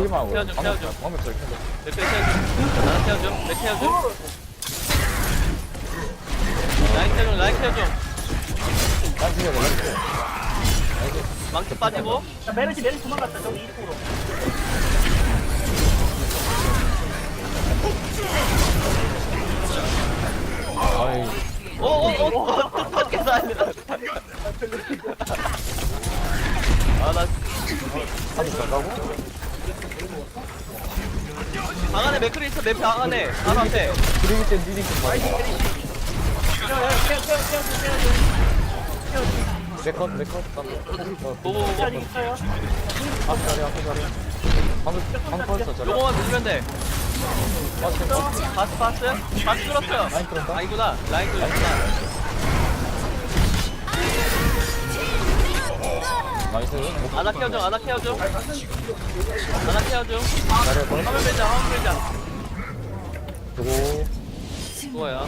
여기만 하고. 태워줘, 태워줘. 방금 저기 켜줘. 맥 태워줘. 나랑 태워줘. 맥 태워줘. 라인 태워줘. 라인 태워줘. 난 죽여야 돼, 난 죽여. 망치 빠지고. 자, 메르시 메르시 도망갔다 저기 입구로 아이, 오 오오 밖에서 아니라. 아나 한번 더 가고. 방 안에 맥크리 있어. 내방 안에. 바로 앞에. 드리기 때 미리 좀 봐야 돼. 내컷, 내컷. 어, 보고 자리 보고. 있어요 앞 자리, 앞 자리. 방금, 방금 꺼냈어, 자리. 요거만 누르면 돼. 빠졌어. 파스 파스. 파스 들었어요. 라인 끌었다? 아니구나. 라인 끌었구나. 아나 케어줘. 아나 케어줘. 아나 케어줘. 자리에 걸. 화면 매장. 화면 매장. 그리고 그거야.